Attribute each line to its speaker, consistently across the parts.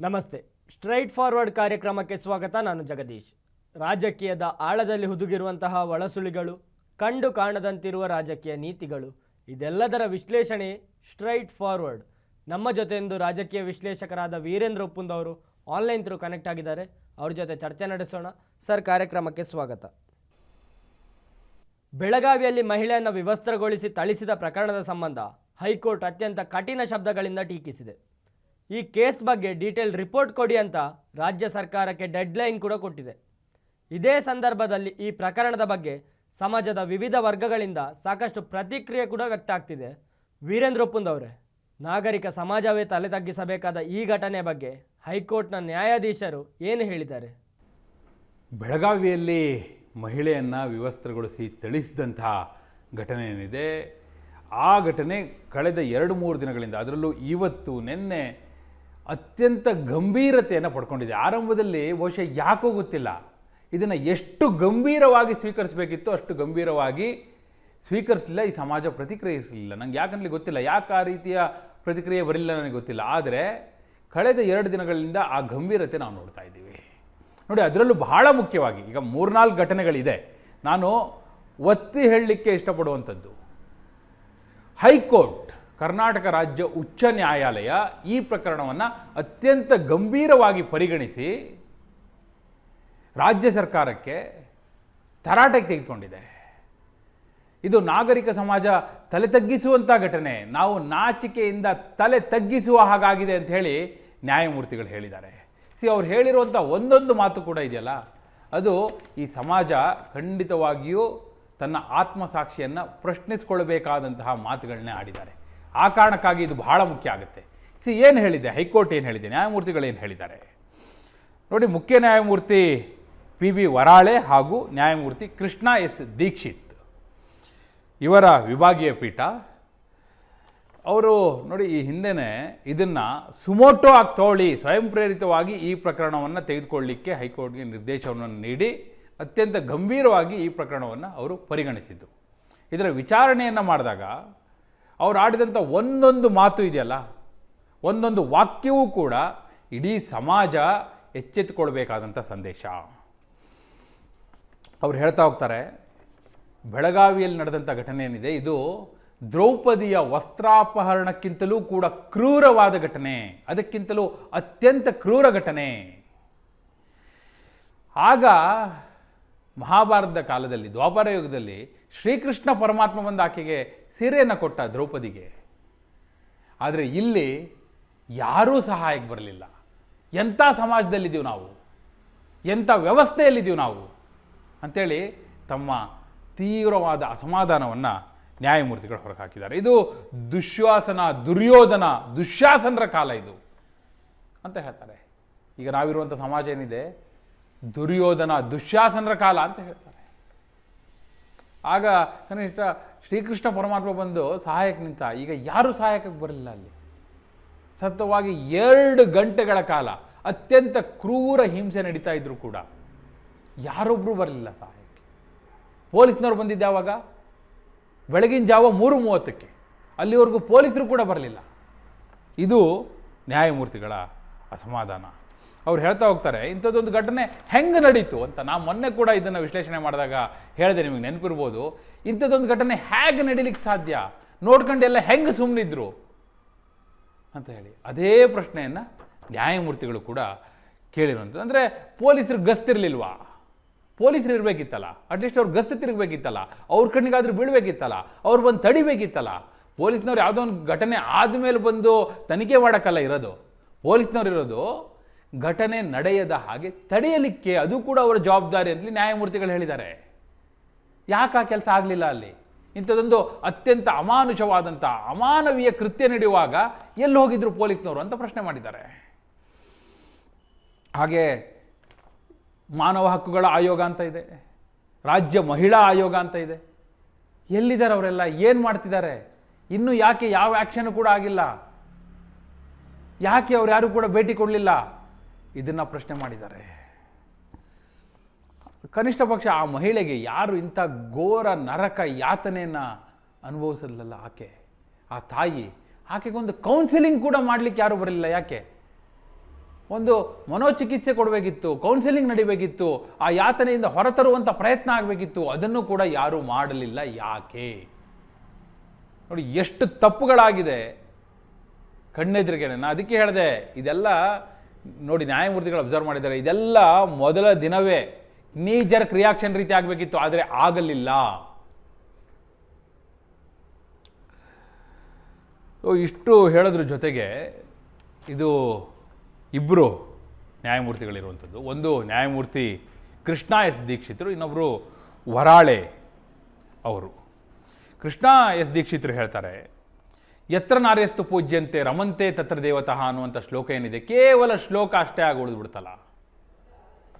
Speaker 1: ನಮಸ್ತೆ. Straight forward ಕಾರ್ಯಕ್ರಮಕ್ಕೆ ಸ್ವಾಗತ. ನಾನು ಜಗದೀಶ್. ರಾಜಕೀಯದ ಆಳದಲ್ಲಿ ಹುದುಗಿರುವಂತಹ ಒಳಸುಳಿಗಳು, ಕಂಡು ಕಾಣದಂತಿರುವ ರಾಜಕೀಯ ನೀತಿಗಳು, ಇದೆಲ್ಲದರ ವಿಶ್ಲೇಷಣೆ ಸ್ಟ್ರೈಟ್ ಫಾರ್ವರ್ಡ್. ನಮ್ಮ ಜೊತೆ ಇಂದು ರಾಜಕೀಯ ವಿಶ್ಲೇಷಕರಾದ ವೀರೇಂದ್ರ ಒಪ್ಪುಂದ್ ಅವರು ಆನ್ಲೈನ್ ಥ್ರೂ ಕನೆಕ್ಟ್ ಆಗಿದ್ದಾರೆ. ಅವ್ರ ಜೊತೆ ಚರ್ಚೆ ನಡೆಸೋಣ. ಸರ್, ಕಾರ್ಯಕ್ರಮಕ್ಕೆ ಸ್ವಾಗತ. ಬೆಳಗಾವಿಯಲ್ಲಿ ಮಹಿಳೆಯನ್ನು ವಿವಸ್ತ್ರಗೊಳಿಸಿ ಥಳಿಸಿದ ಪ್ರಕರಣದ ಸಂಬಂಧ ಹೈಕೋರ್ಟ್ ಅತ್ಯಂತ ಕಠಿಣ ಶಬ್ದಗಳಿಂದ ಟೀಕಿಸಿದೆ. ಈ ಕೇಸ್ ಬಗ್ಗೆ ಡೀಟೇಲ್ ರಿಪೋರ್ಟ್ ಕೊಡಿ ಅಂತ ರಾಜ್ಯ ಸರ್ಕಾರಕ್ಕೆ ಡೆಡ್ಲೈನ್ ಕೂಡ ಕೊಟ್ಟಿದೆ. ಇದೇ ಸಂದರ್ಭದಲ್ಲಿ ಈ ಪ್ರಕರಣದ ಬಗ್ಗೆ ಸಮಾಜದ ವಿವಿಧ ವರ್ಗಗಳಿಂದ ಸಾಕಷ್ಟು ಪ್ರತಿಕ್ರಿಯೆ ಕೂಡ ವ್ಯಕ್ತ ಆಗ್ತಿದೆ. ವೀರೇಂದ್ರ ಅವರೇ, ನಾಗರಿಕ ಸಮಾಜವೇ ತಲೆ ತಗ್ಗಿಸಬೇಕಾದ ಈ ಘಟನೆ ಬಗ್ಗೆ ಹೈಕೋರ್ಟ್ನ ನ್ಯಾಯಾಧೀಶರು ಏನು ಹೇಳಿದ್ದಾರೆ?
Speaker 2: ಬೆಳಗಾವಿಯಲ್ಲಿ ಮಹಿಳೆಯನ್ನು ವಿವಸ್ತ್ರಗೊಳಿಸಿ ಥಳಿಸಿದಂತಹ ಘಟನೆ ಏನಿದೆ? ಆ ಘಟನೆ ಕಳೆದ ಎರಡು ಮೂರು ದಿನಗಳಿಂದ, ಅದರಲ್ಲೂ ಇವತ್ತು ನಿನ್ನೆ ಅತ್ಯಂತ ಗಂಭೀರತೆಯನ್ನು ಪಡ್ಕೊಂಡಿದೆ. ಆರಂಭದಲ್ಲಿ ಬಹುಶಃ ಯಾಕೋ ಗೊತ್ತಿಲ್ಲ. ಇದನ್ನು ಎಷ್ಟು ಗಂಭೀರವಾಗಿ ಸ್ವೀಕರಿಸಬೇಕಿತ್ತು ಅಷ್ಟು ಗಂಭೀರವಾಗಿ ಸ್ವೀಕರಿಸಲಿಲ್ಲ, ಈ ಸಮಾಜ ಪ್ರತಿಕ್ರಿಯಿಸಲಿಲ್ಲ. ನಂಗೆ ಯಾಕಂದ್ರೆ ಗೊತ್ತಿಲ್ಲ. ಯಾಕೆ ಆ ರೀತಿಯ ಪ್ರತಿಕ್ರಿಯೆ ಬರಲಿಲ್ಲ ನನಗೆ ಗೊತ್ತಿಲ್ಲ. ಆದರೆ ಕಳೆದ ಎರಡು ದಿನಗಳಿಂದ ಆ ಗಂಭೀರತೆ ನಾವು ನೋಡ್ತಾ ಇದ್ದೀವಿ. ನೋಡಿ, ಅದರಲ್ಲೂ ಬಹಳ ಮುಖ್ಯವಾಗಿ ಈಗ ಮೂರ್ನಾಲ್ಕು ಘಟನೆಗಳಿದೆ. ನಾನು ಒತ್ತಿ ಹೇಳಲಿಕ್ಕೆ ಇಷ್ಟಪಡುವಂಥದ್ದು. ಹೈಕೋರ್ಟ್ ಕರ್ನಾಟಕ ರಾಜ್ಯ ಉಚ್ಚ ನ್ಯಾಯಾಲಯ ಈ ಪ್ರಕರಣವನ್ನು ಅತ್ಯಂತ ಗಂಭೀರವಾಗಿ ಪರಿಗಣಿಸಿ ರಾಜ್ಯ ಸರ್ಕಾರಕ್ಕೆ ತರಾಟೆಗೆ ತೆಗೆದುಕೊಂಡಿದೆ. ಇದು ನಾಗರಿಕ ಸಮಾಜ ತಲೆ ತಗ್ಗಿಸುವಂಥ ಘಟನೆ. ನಾವು ನಾಚಿಕೆಯಿಂದ ತಲೆ ತಗ್ಗಿಸುವ ಹಾಗಾಗಿದೆ ಅಂತ ಹೇಳಿ ನ್ಯಾಯಮೂರ್ತಿಗಳು ಹೇಳಿದ್ದಾರೆ. ಸಿ, ಅವ್ರು ಹೇಳಿರುವಂಥ ಒಂದೊಂದು ಮಾತು ಕೂಡ ಇದೆಯಲ್ಲ, ಅದು ಈ ಸಮಾಜ ಖಂಡಿತವಾಗಿಯೂ ತನ್ನ ಆತ್ಮಸಾಕ್ಷಿಯನ್ನು ಪ್ರಶ್ನಿಸ್ಕೊಳ್ಬೇಕಾದಂತಹ ಮಾತುಗಳನ್ನೇ ಆಡಿದ್ದಾರೆ. ಆ ಕಾರಣಕ್ಕಾಗಿ ಇದು ಬಹಳ ಮುಖ್ಯ ಆಗುತ್ತೆ. ಸಿ, ಏನು ಹೇಳಿದೆ? ಹೈಕೋರ್ಟ್ ಏನು ಹೇಳಿದೆ? ನ್ಯಾಯಮೂರ್ತಿಗಳು ಏನು ಹೇಳಿದ್ದಾರೆ? ನೋಡಿ, ಮುಖ್ಯ ನ್ಯಾಯಮೂರ್ತಿ ಪಿ ಬಿ ವರಾಳೆ ಹಾಗೂ ನ್ಯಾಯಮೂರ್ತಿ ಕೃಷ್ಣ ಎಸ್ ದೀಕ್ಷಿತ್ ಇವರ ವಿಭಾಗೀಯ ಪೀಠ, ಅವರು ನೋಡಿ, ಈ ಹಿಂದೆನೇ ಇದನ್ನು ಸುಮೋಟೋ ಆಗಿ ತಗೊಳ್ಳಿ ಸ್ವಯಂ ಪ್ರೇರಿತವಾಗಿ ಈ ಪ್ರಕರಣವನ್ನು ತೆಗೆದುಕೊಳ್ಳಲಿಕ್ಕೆ ಹೈಕೋರ್ಟ್ಗೆ ನಿರ್ದೇಶನವನ್ನು ನೀಡಿ, ಅತ್ಯಂತ ಗಂಭೀರವಾಗಿ ಈ ಪ್ರಕರಣವನ್ನು ಅವರು ಪರಿಗಣಿಸಿದ್ದು. ಇದರ ವಿಚಾರಣೆಯನ್ನು ಮಾಡಿದಾಗ ಅವರು ಆಡಿದಂಥ ಒಂದೊಂದು ಮಾತು ಇದೆಯಲ್ಲ, ಒಂದೊಂದು ವಾಕ್ಯವೂ ಕೂಡ ಇಡೀ ಸಮಾಜ ಎಚ್ಚೆತ್ತುಕೊಳ್ಬೇಕಾದಂಥ ಸಂದೇಶ. ಅವ್ರು ಹೇಳ್ತಾ ಹೋಗ್ತಾರೆ, ಬೆಳಗಾವಿಯಲ್ಲಿ ನಡೆದಂಥ ಘಟನೆ ಏನಿದೆ, ಇದು ದ್ರೌಪದಿಯ ವಸ್ತ್ರಾಪಹರಣಕ್ಕಿಂತಲೂ ಕೂಡ ಕ್ರೂರವಾದ ಘಟನೆ, ಅದಕ್ಕಿಂತಲೂ ಅತ್ಯಂತ ಕ್ರೂರ ಘಟನೆ. ಆಗ ಮಹಾಭಾರತದ ಕಾಲದಲ್ಲಿ, ದ್ವಾಪರ ಯುಗದಲ್ಲಿ ಶ್ರೀಕೃಷ್ಣ ಪರಮಾತ್ಮ ಬಂದು ಆಕೆಗೆ ಸೀರೆಯನ್ನು ಕೊಟ್ಟ ದ್ರೌಪದಿಗೆ. ಆದರೆ ಇಲ್ಲಿ ಯಾರೂ ಸಹಾಯಕ್ಕೆ ಬರಲಿಲ್ಲ. ಎಂಥ ಸಮಾಜದಲ್ಲಿದ್ದೀವಿ ನಾವು? ಎಂಥ ವ್ಯವಸ್ಥೆಯಲ್ಲಿದ್ದೀವಿ ನಾವು? ಅಂಥೇಳಿ ತಮ್ಮ ತೀವ್ರವಾದ ಅಸಮಾಧಾನವನ್ನು ನ್ಯಾಯಮೂರ್ತಿಗಳು ಹೊರಗೆ ಹಾಕಿದ್ದಾರೆ ಇದು ದುಶ್ವಾಸನ ದುರ್ಯೋಧನ ದುಶ್ಯಾಸನರ ಕಾಲ ಇದು ಅಂತ ಹೇಳ್ತಾರೆ. ಈಗ ನಾವಿರುವಂಥ ಸಮಾಜ ಏನಿದೆ? ದುರ್ಯೋಧನ ದುಶ್ಯಾಸನರ ಕಾಲ ಅಂತ ಹೇಳ್ತಾರೆ. ಆಗ ಕನಿಷ್ಠ ಶ್ರೀಕೃಷ್ಣ ಪರಮಾತ್ಮ ಬಂದು ಸಹಾಯಕ್ಕೆ ನಿಂತ, ಈಗ ಯಾರೂ ಸಹಾಯಕ್ಕೆ ಬರಲಿಲ್ಲ ಅಲ್ಲಿ. ಸತತವಾಗಿ ಎರಡು ಗಂಟೆಗಳ ಕಾಲ ಅತ್ಯಂತ ಕ್ರೂರ ಹಿಂಸೆ ನಡೀತಾ ಇದ್ರು ಕೂಡ. ಯಾರೊಬ್ಬರು ಬರಲಿಲ್ಲ ಸಹಾಯಕ್ಕೆ. ಪೊಲೀಸ್ನವ್ರು ಬಂದಿದ್ದ ಯಾವಾಗ? ಬೆಳಗಿನ ಜಾವ ಮೂರು ಮೂವತ್ತಕ್ಕೆ. ಅಲ್ಲಿವರೆಗೂ ಪೊಲೀಸರು ಕೂಡ ಬರಲಿಲ್ಲ. ಇದು ನ್ಯಾಯಮೂರ್ತಿಗಳ ಅಸಮಾಧಾನ. ಅವ್ರು ಹೇಳ್ತಾ ಹೋಗ್ತಾರೆ, ಇಂಥದ್ದೊಂದು ಘಟನೆ ಹೆಂಗೆ ನಡೀತು ಅಂತ ನಾ ಮೊನ್ನೆ ಕೂಡ ಇದನ್ನು ವಿಶ್ಲೇಷಣೆ ಮಾಡಿದಾಗ ಹೇಳಿದೆ ನಿಮಗೆ ನೆನಪಿರ್ಬೋದು. ಇಂಥದ್ದೊಂದು ಘಟನೆ ಹೇಗೆ ನಡೀಲಿಕ್ಕೆ ಸಾಧ್ಯ? ನೋಡ್ಕೊಂಡೆಲ್ಲ ಹೆಂಗೆ ಸುಮ್ಮನಿದ್ರು ಅಂತ ಹೇಳಿ. ಅದೇ ಪ್ರಶ್ನೆಯನ್ನು ನ್ಯಾಯಮೂರ್ತಿಗಳು ಕೂಡ ಕೇಳಿರುವಂಥದ್ದು. ಅಂದರೆ ಪೊಲೀಸರು ಗಸ್ತಿರ್ಲಿಲ್ವಾ? ಪೊಲೀಸರು ಇರಬೇಕಿತ್ತಲ್ಲ? ಅಟ್ಲೀಸ್ಟ್ ಅವ್ರು ಗಸ್ತು ತಿರುಗಬೇಕಿತ್ತಲ್ಲ? ಅವ್ರ ಕಣ್ಣಿಗಾದ್ರೂ ಬೀಳಬೇಕಿತ್ತಲ್ಲ? ಅವ್ರು ಬಂದು ತಡಿಬೇಕಿತ್ತಲ್ಲ? ಪೊಲೀಸ್ನವ್ರು ಯಾವುದೋ ಒಂದು ಘಟನೆ ಆದಮೇಲೆ ಬಂದು ತನಿಖೆ ಮಾಡೋಕ್ಕಲ್ಲ ಇರೋದು? ಪೊಲೀಸ್ನವ್ರು ಇರೋದು ಘಟನೆ ನಡೆಯದ ಹಾಗೆ ತಡೆಯಲಿಕ್ಕೆ ಅದು ಕೂಡ ಅವರ ಜವಾಬ್ದಾರಿ ಅಂತಲೇ ನ್ಯಾಯಮೂರ್ತಿಗಳು ಹೇಳಿದ್ದಾರೆ. ಯಾಕೆ ಆ ಕೆಲಸ ಆಗಲಿಲ್ಲ ಅಲ್ಲಿ? ಇಂಥದ್ದೊಂದು ಅತ್ಯಂತ ಅಮಾನುಷವಾದಂಥ, ಅಮಾನವೀಯ ಕೃತ್ಯ ನಡೆಯುವಾಗ ಎಲ್ಲಿ ಹೋಗಿದ್ರು ಪೊಲೀಸ್ನವರು ಅಂತ ಪ್ರಶ್ನೆ ಮಾಡಿದ್ದಾರೆ. ಹಾಗೆ ಮಾನವ ಹಕ್ಕುಗಳ ಆಯೋಗ ಅಂತ ಇದೆ, ರಾಜ್ಯ ಮಹಿಳಾ ಆಯೋಗ ಅಂತ ಇದೆ. ಎಲ್ಲಿದ್ದಾರೆ ಅವರೆಲ್ಲ? ಏನು ಮಾಡ್ತಿದ್ದಾರೆ? ಇನ್ನೂ ಯಾಕೆ ಯಾವ ಆ್ಯಕ್ಷನ್ ಕೂಡ ಆಗಿಲ್ಲ? ಯಾಕೆ ಅವ್ರು ಯಾರು ಕೂಡ ಭೇಟಿ ಕೊಡಲಿಲ್ಲ? ಇದನ್ನು ಪ್ರಶ್ನೆ ಮಾಡಿದ್ದಾರೆ. ಕನಿಷ್ಠ ಪಕ್ಷ ಆ ಮಹಿಳೆಗೆ ಯಾರು ಇಂಥ ಘೋರ ನರಕ ಯಾತನೆಯನ್ನು ಅನುಭವಿಸಲಿಲ್ಲ ಆಕೆ? ಆ ತಾಯಿ ಆಕೆಗೊಂದು ಕೌನ್ಸಿಲಿಂಗ್ ಕೂಡ ಮಾಡಲಿಕ್ಕೆ ಯಾರು ಬರಲಿಲ್ಲ ಯಾಕೆ? ಒಂದು ಮನೋಚಿಕಿತ್ಸೆ ಕೊಡಬೇಕಿತ್ತು ಕೌನ್ಸಿಲಿಂಗ್ ನಡಿಬೇಕಿತ್ತು, ಆ ಯಾತನೆಯಿಂದ ಹೊರತರುವಂಥ ಪ್ರಯತ್ನ ಆಗಬೇಕಿತ್ತು, ಅದನ್ನು ಕೂಡ ಯಾರೂ ಮಾಡಲಿಲ್ಲ ಯಾಕೆ? ನೋಡಿ, ಎಷ್ಟು ತಪ್ಪುಗಳಾಗಿದೆ. ಕಣ್ಣೆದುರಿಗೆ ನಾನು ಅದಕ್ಕೆ ಹೇಳಿದೆ, ಇದೆಲ್ಲ ನೋಡಿ ನ್ಯಾಯಮೂರ್ತಿಗಳು ಅಬ್ಸರ್ವ್ ಮಾಡಿದ್ದಾರೆ, ಇದೆಲ್ಲ ಮೊದಲ ದಿನವೇ ನೀಜರ್ ರಿಯಾಕ್ಷನ್ ರೀತಿ ಆಗಬೇಕಿತ್ತು, ಆದರೆ ಆಗಲಿಲ್ಲ. ಇಷ್ಟು ಹೇಳೋದ್ರ ಜೊತೆಗೆ ಇದು ಇಬ್ಬರು ನ್ಯಾಯಮೂರ್ತಿಗಳಿರುವಂಥದ್ದು. ಒಂದು ನ್ಯಾಯಮೂರ್ತಿ ಕೃಷ್ಣ ಎಸ್ ದೀಕ್ಷಿತರು ಇನ್ನೊಬ್ಬರು ವರಾಳೆ ಅವರು. ಕೃಷ್ಣ ಎಸ್ ದೀಕ್ಷಿತರು ಹೇಳ್ತಾರೆ ಎತ್ರ ನಾರ್ಯಸ್ತು ಪೂಜ್ಯಂತೆ ರಮಂತೆ ತತ್ರ ದೇವತಃ ಅನ್ನುವಂಥ ಶ್ಲೋಕ ಏನಿದೆ? ಕೇವಲ ಶ್ಲೋಕ ಅಷ್ಟೇ ಆಗಿ ಉಳಿದ್ಬಿಡ್ತಲ್ಲ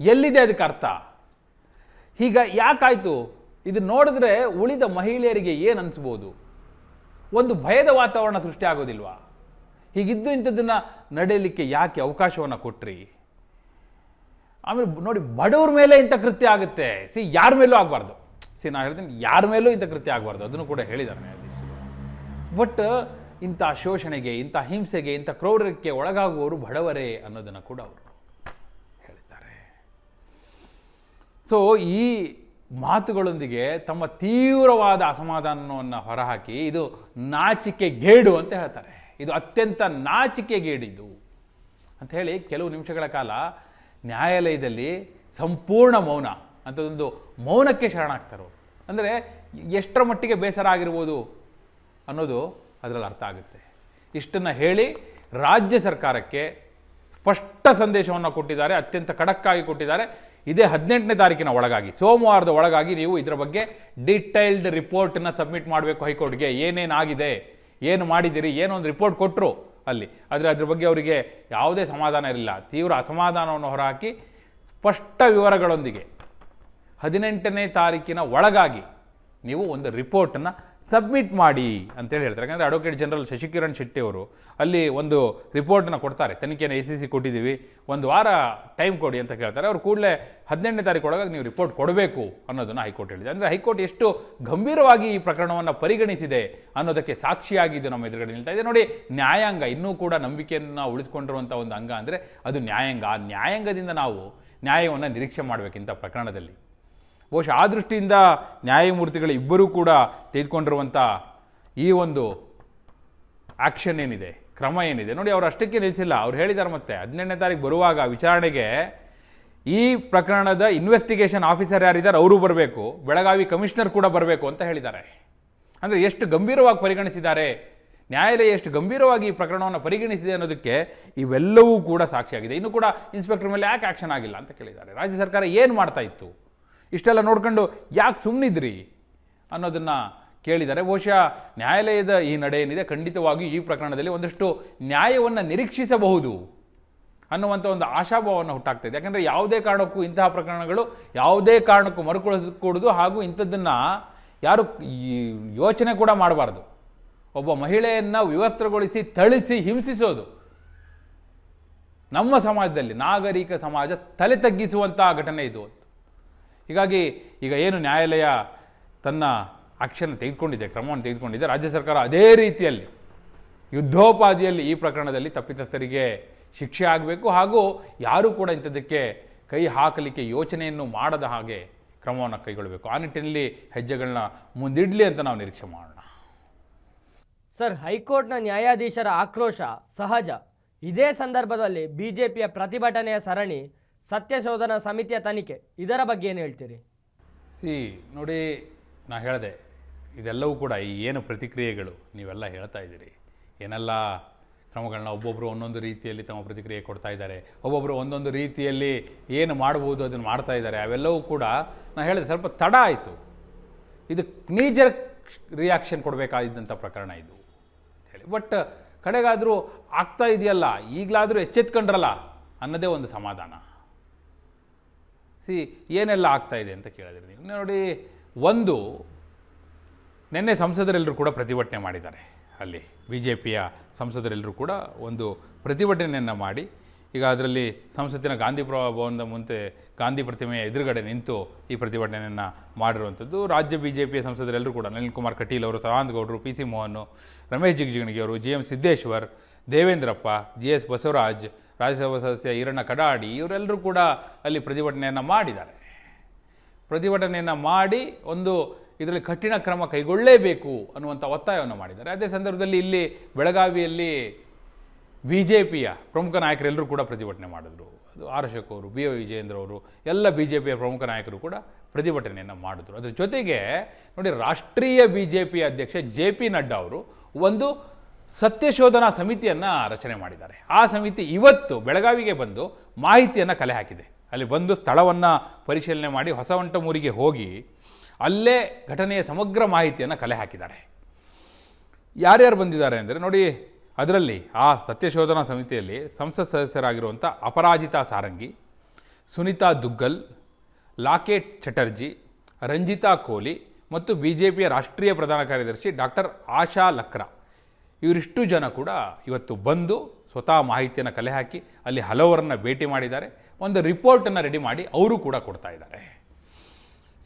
Speaker 2: ಎಲ್ಲಿದೆ ಅದಕ್ಕೆ ಅರ್ಥ? ಈಗ ಯಾಕಾಯಿತು? ಇದು ನೋಡಿದ್ರೆ ಉಳಿದ ಮಹಿಳೆಯರಿಗೆ ಏನು ಅನಿಸ್ಬೋದು? ಒಂದು ಭಯದ ವಾತಾವರಣ ಸೃಷ್ಟಿ ಆಗೋದಿಲ್ವಾ? ಹೀಗಿದ್ದು ಇಂಥದ್ದನ್ನು ನಡೆಯಲಿಕ್ಕೆ ಯಾಕೆ ಅವಕಾಶವನ್ನು ಕೊಟ್ರಿ? ಆಮೇಲೆ ನೋಡಿ, ಬಡವ್ರ ಮೇಲೆ ಇಂಥ ಕೃತ್ಯ ಆಗುತ್ತೆ. ಸಿ, ಯಾರ ಮೇಲೂ ಆಗಬಾರ್ದು. ಸಿ ನಾನು ಹೇಳ್ತೀನಿ, ಯಾರ ಮೇಲೂ ಇಂಥ ಕೃತ್ಯ ಆಗಬಾರ್ದು. ಅದನ್ನು ಕೂಡ ಹೇಳಿದ್ದಾರೆ ಬಟ್ ಇಂಥ ಶೋಷಣೆಗೆ, ಇಂಥ ಹಿಂಸೆಗೆ, ಇಂಥ ಕ್ರೌರ್ಯಕ್ಕೆ ಒಳಗಾಗುವವರು ಬಡವರೇ ಅನ್ನೋದನ್ನು ಕೂಡ ಅವರು ಹೇಳಿದ್ದಾರೆ. ಸೊ ಈ ಮಾತುಗಳೊಂದಿಗೆ ತಮ್ಮ ತೀವ್ರವಾದ ಅಸಮಾಧಾನವನ್ನು ಹೊರಹಾಕಿ ಇದು ನಾಚಿಕೆ ಗೇಡು ಅಂತ ಹೇಳ್ತಾರೆ. ಇದು ಅತ್ಯಂತ ನಾಚಿಕೆ ಗೇಡಿದು ಅಂತ ಹೇಳಿ ಕೆಲವು ನಿಮಿಷಗಳ ಕಾಲ ನ್ಯಾಯಾಲಯದಲ್ಲಿ ಸಂಪೂರ್ಣ ಮೌನ ಅಂಥದ್ದೊಂದು ಮೌನಕ್ಕೆ ಶರಣಾಗ್ತಾರೆ ಅಂದರೆ ಎಷ್ಟರ ಮಟ್ಟಿಗೆ ಬೇಸರ ಆಗಿರ್ಬೋದು? ಅನ್ನೋದು ಅದರಲ್ಲಿ ಅರ್ಥ ಆಗುತ್ತೆ. ಇಷ್ಟನ್ನು ಹೇಳಿ ರಾಜ್ಯ ಸರ್ಕಾರಕ್ಕೆ ಸ್ಪಷ್ಟ ಸಂದೇಶವನ್ನು ಕೊಟ್ಟಿದ್ದಾರೆ, ಅತ್ಯಂತ ಖಡಕ್ಕಾಗಿ ಕೊಟ್ಟಿದ್ದಾರೆ. ಇದೇ ಹದಿನೆಂಟನೇ ತಾರೀಕಿನ ಒಳಗಾಗಿ, ಸೋಮವಾರದ ಒಳಗಾಗಿ ನೀವು ಇದರ ಬಗ್ಗೆ ಡೀಟೈಲ್ಡ್ ರಿಪೋರ್ಟನ್ನು ಸಬ್ಮಿಟ್ ಮಾಡಬೇಕು ಹೈಕೋರ್ಟ್ಗೆ. ಏನೇನಾಗಿದೆ, ಏನು ಮಾಡಿದ್ದೀರಿ ಏನೋ ಒಂದು ರಿಪೋರ್ಟ್ ಕೊಟ್ಟರು ಅಲ್ಲಿ. ಆದರೆ ಅದ್ರ ಬಗ್ಗೆ ಅವರಿಗೆ ಯಾವುದೇ ಸಮಾಧಾನ ಇರಲಿಲ್ಲ. ತೀವ್ರ ಅಸಮಾಧಾನವನ್ನು ಹೊರಹಾಕಿ ಸ್ಪಷ್ಟ ವಿವರಗಳೊಂದಿಗೆ ಹದಿನೆಂಟನೇ ತಾರೀಕಿನ ಒಳಗಾಗಿ ನೀವು ಒಂದು ರಿಪೋರ್ಟನ್ನು ಸಬ್ಮಿಟ್ ಮಾಡಿ ಅಂತೇಳಿ ಹೇಳ್ತಾರೆ. ಯಾಕಂದರೆ ಅಡ್ವೊಕೇಟ್ ಜನರಲ್ ಶಶಿಕಿರಣ್ ಶೆಟ್ಟಿ ಅವರು ಅಲ್ಲಿ ಒಂದು ರಿಪೋರ್ಟನ್ನು ಕೊಡ್ತಾರೆ. ತನಿಖೆಯನ್ನು ಎ ಸಿ ಸಿ ಕೊಟ್ಟಿದ್ದೀವಿ. ಒಂದು ವಾರ ಟೈಮ್ ಕೊಡಿ ಅಂತ ಕೇಳ್ತಾರೆ. ಅವ್ರು ಕೂಡಲೇ ಹದಿನೆಂಟನೇ ತಾರೀಕು ಒಳಗಾಗಿ ನೀವು ರಿಪೋರ್ಟ್ ಕೊಡಬೇಕು ಅನ್ನೋದನ್ನು ಹೈಕೋರ್ಟ್ ಹೇಳಿದೆ. ಅಂದರೆ ಹೈಕೋರ್ಟ್ ಎಷ್ಟು ಗಂಭೀರವಾಗಿ ಈ ಪ್ರಕರಣವನ್ನು ಪರಿಗಣಿಸಿದೆ ಅನ್ನೋದಕ್ಕೆ ಸಾಕ್ಷಿಯಾಗಿ ಇದು ನಮ್ಮ ಎದುರುಗಡೆ ನಿಲ್ತಾ ಇದೆ. ನೋಡಿ, ನ್ಯಾಯಾಂಗ ಇನ್ನೂ ಕೂಡ ನಂಬಿಕೆಯನ್ನು ಉಳಿಸ್ಕೊಂಡಿರುವಂಥ ಒಂದು ಅಂಗ ಅಂದರೆ ಅದು ನ್ಯಾಯಾಂಗ. ಆ ನ್ಯಾಯಾಂಗದಿಂದ ನಾವು ನ್ಯಾಯವನ್ನು ನಿರೀಕ್ಷೆ ಮಾಡಬೇಕಿಂತ ಪ್ರಕರಣದಲ್ಲಿ. ಬಹುಶಃ ಆ ದೃಷ್ಟಿಯಿಂದ ನ್ಯಾಯಮೂರ್ತಿಗಳು ಇಬ್ಬರೂ ಕೂಡ ತೆಗೆದುಕೊಂಡಿರುವಂಥ ಈ ಒಂದು ಆ್ಯಕ್ಷನ್ ಏನಿದೆ, ಕ್ರಮ ಏನಿದೆ? ನೋಡಿ, ಅವರು ಅಷ್ಟಕ್ಕೆ ನಿಲ್ಲಿಸಿಲ್ಲ. ಅವ್ರು ಹೇಳಿದ್ದಾರೆ ಮತ್ತೆ, ಹದಿನೆಂಟನೇ ತಾರೀಕು ಬರುವಾಗ ವಿಚಾರಣೆಗೆ ಈ ಪ್ರಕರಣದ ಇನ್ವೆಸ್ಟಿಗೇಷನ್ ಆಫೀಸರ್ ಯಾರಿದ್ದಾರೆ, ಅವರು ಬರಬೇಕು. ಬೆಳಗಾವಿ ಕಮಿಷನರ್ ಕೂಡ ಬರಬೇಕು ಅಂತ ಹೇಳಿದ್ದಾರೆ. ಅಂದರೆ ಎಷ್ಟು ಗಂಭೀರವಾಗಿ ಪರಿಗಣಿಸಿದ್ದಾರೆ, ನ್ಯಾಯಾಲಯ ಎಷ್ಟು ಗಂಭೀರವಾಗಿ ಈ ಪ್ರಕರಣವನ್ನು ಪರಿಗಣಿಸಿದೆ ಅನ್ನೋದಕ್ಕೆ ಇವೆಲ್ಲವೂ ಕೂಡ ಸಾಕ್ಷಿಯಾಗಿದೆ. ಇನ್ನು ಕೂಡ ಇನ್ಸ್ಪೆಕ್ಟರ್ ಮೇಲೆ ಯಾಕೆ ಆಕ್ಷನ್ ಆಗಿಲ್ಲ ಅಂತ ಕೇಳಿದ್ದಾರೆ. ರಾಜ್ಯ ಸರ್ಕಾರ ಏನು ಮಾಡ್ತಾ ಇತ್ತು? ಇಷ್ಟೆಲ್ಲ ನೋಡ್ಕೊಂಡು ಯಾಕೆ ಸುಮ್ಮನಿದ್ರಿ ಅನ್ನೋದನ್ನು ಕೇಳಿದ್ದಾರೆ ಬಹುಶಃ ನ್ಯಾಯಾಲಯದ ಈ ನಡೆ ಏನಿದೆ, ಖಂಡಿತವಾಗಿ ಈ ಪ್ರಕರಣದಲ್ಲಿ ಒಂದಷ್ಟು ನ್ಯಾಯವನ್ನು ನಿರೀಕ್ಷಿಸಬಹುದು ಅನ್ನುವಂಥ ಒಂದು ಆಶಾಭಾವವನ್ನು ಹುಟ್ಟಾಗ್ತಾ ಇದೆ. ಯಾಕಂದರೆ ಯಾವುದೇ ಕಾರಣಕ್ಕೂ ಇಂತಹ ಪ್ರಕರಣಗಳು ಯಾವುದೇ ಕಾರಣಕ್ಕೂ ಮರುಕಳಿಸ್ಕೂಡುದು ಹಾಗೂ ಇಂಥದ್ದನ್ನು ಯಾರು ಯೋಚನೆ ಕೂಡ ಮಾಡಬಾರ್ದು. ಒಬ್ಬ ಮಹಿಳೆಯನ್ನು ವಿವಸ್ತ್ರಗೊಳಿಸಿ, ಥಳಿಸಿ, ಹಿಂಸಿಸೋದು ನಮ್ಮ ಸಮಾಜದಲ್ಲಿ, ನಾಗರಿಕ ಸಮಾಜ ತಲೆ ತಗ್ಗಿಸುವಂಥ ಘಟನೆ ಇದು ಹೀಗಾಗಿ ಈಗ ಏನು ನ್ಯಾಯಾಲಯ ತನ್ನ ಆಕ್ಷನ್ ತೆಗೆದುಕೊಂಡಿದೆ, ಕ್ರಮವನ್ನು ತೆಗೆದುಕೊಂಡಿದೆ, ರಾಜ್ಯ ಸರ್ಕಾರ ಅದೇ ರೀತಿಯಲ್ಲಿ ಯುದ್ಧೋಪಾದಿಯಲ್ಲಿ ಈ ಪ್ರಕರಣದಲ್ಲಿ ತಪ್ಪಿತಸ್ಥರಿಗೆ ಶಿಕ್ಷೆ ಆಗಬೇಕು ಹಾಗೂ ಯಾರೂ ಕೂಡ ಇಂಥದಕ್ಕೆ ಕೈ ಹಾಕಲಿಕ್ಕೆ ಯೋಚನೆಯನ್ನು ಮಾಡದ ಹಾಗೆ ಕ್ರಮವನ್ನು ಕೈಗೊಳ್ಳಬೇಕು. ಆ ನಿಟ್ಟಿನಲ್ಲಿ ಹೆಜ್ಜೆಗಳನ್ನ ಮುಂದಿಡಲಿ ಅಂತ ನಾವು ನಿರೀಕ್ಷೆ ಮಾಡೋಣ.
Speaker 1: ಸರ್, ಹೈಕೋರ್ಟ್ನ ನ್ಯಾಯಾಧೀಶರ ಆಕ್ರೋಶ ಸಹಜ. ಇದೇ ಸಂದರ್ಭದಲ್ಲಿ ಬಿಜೆಪಿಯ ಪ್ರತಿಭಟನೆಯ ಸರಣಿ ಸತ್ಯಶೋಧನಾ ಸಮಿತಿಯ ತನಿಖೆ. ಇದರ ಬಗ್ಗೆ ಏನು ಹೇಳ್ತೀರಿ?
Speaker 2: ಸಿ, ನೋಡಿ, ನಾ ಹೇಳಿದೆ, ಇದೆಲ್ಲವೂ ಕೂಡ ಈ ಏನು ಪ್ರತಿಕ್ರಿಯೆಗಳು ನೀವೆಲ್ಲ ಹೇಳ್ತಾ ಇದ್ದೀರಿ. ಏನೆಲ್ಲ ಕ್ರಮಗಳನ್ನ ಒಬ್ಬೊಬ್ಬರು ಒಂದೊಂದು ರೀತಿಯಲ್ಲಿ ತಮ್ಮ ಪ್ರತಿಕ್ರಿಯೆ ಕೊಡ್ತಾ ಇದ್ದಾರೆ ಒಬ್ಬೊಬ್ಬರು ಒಂದೊಂದು ರೀತಿಯಲ್ಲಿ ಏನು ಮಾಡ್ಬೋದು ಅದನ್ನು ಮಾಡ್ತಾ ಇದ್ದಾರೆ, ಅವೆಲ್ಲವೂ ಕೂಡ ನಾನು ಹೇಳಿದೆ, ಸ್ವಲ್ಪ ತಡ ಆಯಿತು. ಇದು ನೀಜರ್ ರಿಯಾಕ್ಷನ್ ಕೊಡಬೇಕಾದಂಥ ಪ್ರಕರಣ ಇದು ಹೇಳಿ. ಬಟ್ ಕಡೆಗಾದರೂ ಆಗ್ತಾ ಇದೆಯಲ್ಲ, ಈಗಲಾದರೂ ಎಚ್ಚೆತ್ಕೊಂಡ್ರಲ್ಲ ಅನ್ನೋದೇ ಒಂದು ಸಮಾಧಾನ. ಸಿ, ಏನೆಲ್ಲ ಇದೆ ಅಂತ ಕೇಳಿದ್ರಿ ನೀವು. ನೋಡಿ, ಒಂದು, ನಿನ್ನೆ ಸಂಸದರೆಲ್ಲರೂ ಕೂಡ ಪ್ರತಿಭಟನೆ ಮಾಡಿದ್ದಾರೆ ಅಲ್ಲಿ. ಬಿ ಜೆ ಪಿಯ ಸಂಸದರೆಲ್ಲರೂ ಕೂಡ ಒಂದು ಪ್ರತಿಭಟನೆಯನ್ನು ಮಾಡಿ, ಈಗ ಅದರಲ್ಲಿ ಸಂಸತ್ತಿನ ಗಾಂಧಿ ಪ್ರಭಾವ ಭವನದ ಮುಂದೆ ಗಾಂಧಿ ಪ್ರತಿಮೆಯ ಎದುರುಗಡೆ ನಿಂತು ಈ ಪ್ರತಿಭಟನೆಯನ್ನು ಮಾಡಿರುವಂಥದ್ದು. ರಾಜ್ಯ ಬಿ ಜೆ ಪಿಯ ಸಂಸದರೆಲ್ಲರೂ ಕೂಡ ನಳಿನ್ ಕುಮಾರ್ ಕಟೀಲ್ ಅವರು ಸದಾನಂದ ಗೌಡರು ಪಿ ಸಿ ಮೋಹನ್, ರಮೇಶ್ ಜಿಗಜಿಗಣಿಗೆ ಅವರು, G M Siddeshwar, Devendrappa, G S Basavaraj Rajya Sabha ಸದಸ್ಯ ಈರಣ್ಣ ಕಡಾಡಿ ಇವರೆಲ್ಲರೂ ಕೂಡ ಅಲ್ಲಿ ಪ್ರತಿಭಟನೆಯನ್ನು ಮಾಡಿದ್ದಾರೆ. ಪ್ರತಿಭಟನೆಯನ್ನು ಮಾಡಿ ಒಂದು ಇದರಲ್ಲಿ ಕಠಿಣ ಕ್ರಮ ಕೈಗೊಳ್ಳಲೇಬೇಕು ಅನ್ನುವಂಥ ಒತ್ತಾಯವನ್ನು ಮಾಡಿದ್ದಾರೆ. ಅದೇ ಸಂದರ್ಭದಲ್ಲಿ ಇಲ್ಲಿ ಬೆಳಗಾವಿಯಲ್ಲಿ ಬಿ ಜೆ ಪಿಯ ಪ್ರಮುಖ ನಾಯಕರೆಲ್ಲರೂ ಕೂಡ ಪ್ರತಿಭಟನೆ ಮಾಡಿದ್ರು. ಅದು ಆರ್ ಅಶೋಕ್ ಅವರು, ಬಿ ಒ ವಿಜಯೇಂದ್ರ ಅವರು, ಎಲ್ಲ ಬಿ ಜೆ ಪಿಯ ಪ್ರಮುಖ ನಾಯಕರು ಕೂಡ ಪ್ರತಿಭಟನೆಯನ್ನು ಮಾಡಿದ್ರು. ಅದರ ಜೊತೆಗೆ ನೋಡಿ ರಾಷ್ಟ್ರೀಯ ಬಿ ಜೆ ಪಿ ಅಧ್ಯಕ್ಷ ಜೆ ಪಿ ನಡ್ಡಾ ಅವರು ಒಂದು ಸತ್ಯಶೋಧನಾ ಸಮಿತಿಯನ್ನು ರಚನೆ ಮಾಡಿದ್ದಾರೆ. ಆ ಸಮಿತಿ ಇವತ್ತು ಬೆಳಗಾವಿಗೆ ಬಂದು ಮಾಹಿತಿಯನ್ನು ಕಲೆ ಹಾಕಿದೆ. ಅಲ್ಲಿ ಬಂದು ಸ್ಥಳವನ್ನು ಪರಿಶೀಲನೆ ಮಾಡಿ ಹೊಸವಂಟಮೂರಿಗೆ ಹೋಗಿ ಅಲ್ಲೇ ಘಟನೆಯ ಸಮಗ್ರ ಮಾಹಿತಿಯನ್ನು ಕಲೆ ಹಾಕಿದ್ದಾರೆ. ಯಾರ್ಯಾರು ಬಂದಿದ್ದಾರೆ ಅಂದರೆ ನೋಡಿ ಅದರಲ್ಲಿ ಆ ಸತ್ಯಶೋಧನಾ ಸಮಿತಿಯಲ್ಲಿ ಸಂಸತ್ ಸದಸ್ಯರಾಗಿರುವಂಥ ಅಪರಾಜಿತಾ ಸಾರಂಗಿ, ಸುನಿತಾ ದುಗ್ಗಲ್, ಲಾಕೇಟ್ ಚಟರ್ಜಿ, ರಂಜಿತಾ ಕೋಲಿ ಮತ್ತು ಬಿ ಜೆ ಪಿಯ ರಾಷ್ಟ್ರೀಯ ಪ್ರಧಾನ ಕಾರ್ಯದರ್ಶಿ ಡಾಕ್ಟರ್ ಆಶಾ ಲಕ್ರಾ. ಇವರಿಷ್ಟು ಜನ ಕೂಡ ಇವತ್ತು ಬಂದು ಸ್ವತಃ ಮಾಹಿತಿಯನ್ನು ಕಲೆ ಹಾಕಿ ಅಲ್ಲಿ ಹಲವರನ್ನು ಭೇಟಿ ಮಾಡಿದ್ದಾರೆ. ಒಂದು ರಿಪೋರ್ಟನ್ನು ರೆಡಿ ಮಾಡಿ ಅವರು ಕೂಡ ಕೊಡ್ತಾ ಇದ್ದಾರೆ.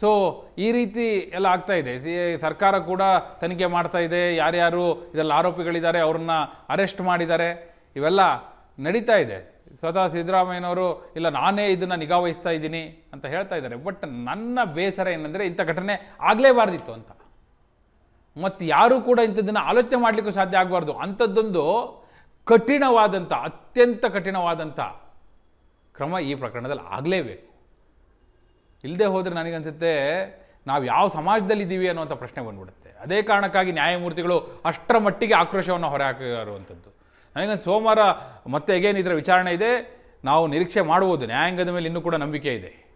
Speaker 2: ಸೊ ಈ ರೀತಿ ಎಲ್ಲ ಆಗ್ತಾ ಇದೆ. ಸರ್ಕಾರ ಕೂಡ ತನಿಖೆ ಮಾಡ್ತಾ ಇದೆ. ಯಾರ್ಯಾರು ಇದರಲ್ಲಿ ಆರೋಪಿಗಳಿದ್ದಾರೆ, ಅವ್ರನ್ನ ಅರೆಸ್ಟ್ ಮಾಡಿದ್ದಾರೆ. ಇವೆಲ್ಲ ನಡೀತಾ ಇದೆ. ಸ್ವತಃ ಸಿದ್ದರಾಮಯ್ಯನವರು, ಇಲ್ಲ, ನಾನೇ ಇದನ್ನು ನಿಗಾ ವಹಿಸ್ತಾ ಇದ್ದೀನಿ ಅಂತ ಹೇಳ್ತಾ ಇದ್ದಾರೆ. ಬಟ್ ನನ್ನ ಬೇಸರ ಏನಂದರೆ ಇಂಥ ಘಟನೆ ಆಗಲೇಬಾರ್ದಿತ್ತು ಅಂತ. ಮತ್ತು ಯಾರೂ ಕೂಡ ಇಂಥದ್ದನ್ನು ಆಲೋಚನೆ ಮಾಡಲಿಕ್ಕೂ ಸಾಧ್ಯ ಆಗಬಾರ್ದು. ಅಂಥದ್ದೊಂದು ಕಠಿಣವಾದಂಥ, ಅತ್ಯಂತ ಕಠಿಣವಾದಂಥ ಕ್ರಮ ಈ ಪ್ರಕರಣದಲ್ಲಿ ಆಗಲೇಬೇಕು. ಇಲ್ಲದೆ ಹೋದರೆ ನನಗನ್ಸುತ್ತೆ ನಾವು ಯಾವ ಸಮಾಜದಲ್ಲಿ ಇದ್ದೀವಿ ಅನ್ನುವಂಥ ಪ್ರಶ್ನೆ ಬಂದ್ಬಿಡುತ್ತೆ. ಅದೇ ಕಾರಣಕ್ಕಾಗಿ ನ್ಯಾಯಮೂರ್ತಿಗಳು ಅಷ್ಟರ ಮಟ್ಟಿಗೆ ಆಕ್ರೋಶವನ್ನು ಹೊರಹಾಕಿರುವಂಥದ್ದು. ನನಗೆ ಸೋಮವಾರ ಮತ್ತೆ ಏನು ಇದರ ವಿಚಾರಣೆ ಇದೆ. ನಾವು ನಿರೀಕ್ಷೆ ಮಾಡ್ಬೋದು. ನ್ಯಾಯಾಂಗದ ಮೇಲೆ ಇನ್ನೂ ಕೂಡ ನಂಬಿಕೆ ಇದೆ.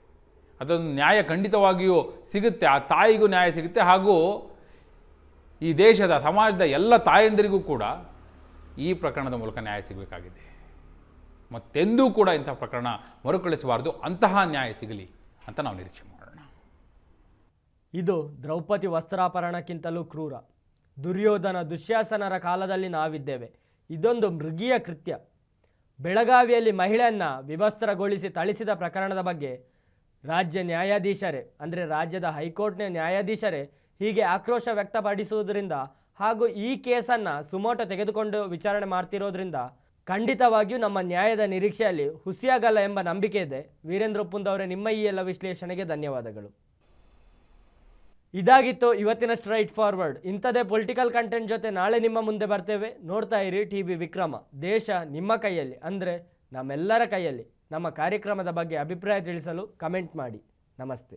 Speaker 2: ಅದೊಂದು ನ್ಯಾಯ ಖಂಡಿತವಾಗಿಯೂ ಸಿಗುತ್ತೆ. ಆ ತಾಯಿಗೂ ನ್ಯಾಯ ಸಿಗುತ್ತೆ. ಹಾಗೂ ಈ ದೇಶದ, ಸಮಾಜದ ಎಲ್ಲ ತಾಯಂದಿರಿಗೂ ಕೂಡ ಈ ಪ್ರಕರಣದ ಮೂಲಕ ನ್ಯಾಯ ಸಿಗಬೇಕಾಗಿದೆ. ಮತ್ತೆಂದೂ ಕೂಡ ಇಂಥ ಪ್ರಕರಣ ಮರುಕಳಿಸಬಾರ್ದು, ಅಂತಹ ನ್ಯಾಯ ಸಿಗಲಿ ಅಂತ ನಾವು ನಿರೀಕ್ಷೆ ಮಾಡೋಣ.
Speaker 1: ಇದು ದ್ರೌಪದಿ ವಸ್ತ್ರಾಪರಣಕ್ಕಿಂತಲೂ ಕ್ರೂರ. ದುರ್ಯೋಧನ ದುಶ್ಯಾಸನರ ಕಾಲದಲ್ಲಿ ನಾವಿದ್ದೇವೆ. ಇದೊಂದು ಮೃಗೀಯ ಕೃತ್ಯ. ಬೆಳಗಾವಿಯಲ್ಲಿ ಮಹಿಳೆಯನ್ನು ವಿವಸ್ತ್ರಗೊಳಿಸಿ ಥಳಿಸಿದ ಪ್ರಕರಣದ ಬಗ್ಗೆ ರಾಜ್ಯ ನ್ಯಾಯಾಧೀಶರೇ, ಅಂದರೆ ರಾಜ್ಯದ ಹೈಕೋರ್ಟ್ನ ನ್ಯಾಯಾಧೀಶರೇ ಹೀಗೆ ಆಕ್ರೋಶ ವ್ಯಕ್ತಪಡಿಸುವುದರಿಂದ ಹಾಗೂ ಈ ಕೇಸನ್ನು ಸುಮೋಟೋ ತೆಗೆದುಕೊಂಡು ವಿಚಾರಣೆ ಮಾಡ್ತಿರೋದ್ರಿಂದ ಖಂಡಿತವಾಗಿಯೂ ನಮ್ಮ ನ್ಯಾಯದ ನಿರೀಕ್ಷೆಯಲ್ಲಿ ಹುಸಿಯಾಗಲ್ಲ ಎಂಬ ನಂಬಿಕೆ ಇದೆ. ವೀರೇಂದ್ರ ಒಪ್ಪುಂದವರೇ ನಿಮ್ಮ ಈ ಎಲ್ಲ ವಿಶ್ಲೇಷಣೆಗೆ ಧನ್ಯವಾದಗಳು. ಇದಾಗಿತ್ತು ಇವತ್ತಿನ ಸ್ಟ್ರೈಟ್ ಫಾರ್ವರ್ಡ್ ಇಂಥದೇ ಪೊಲಿಟಿಕಲ್ ಕಂಟೆಂಟ್ ಜೊತೆ ನಾಳೆ ನಿಮ್ಮ ಮುಂದೆ ಬರ್ತೇವೆ. ನೋಡ್ತಾ ಇರಿ ಟಿ ವಿ ವಿಕ್ರಮ. ದೇಶ ನಿಮ್ಮ ಕೈಯಲ್ಲಿ, ಅಂದರೆ ನಮ್ಮೆಲ್ಲರ ಕೈಯಲ್ಲಿ. ನಮ್ಮ ಕಾರ್ಯಕ್ರಮದ ಬಗ್ಗೆ ಅಭಿಪ್ರಾಯ ತಿಳಿಸಲು ಕಮೆಂಟ್ ಮಾಡಿ. ನಮಸ್ತೆ.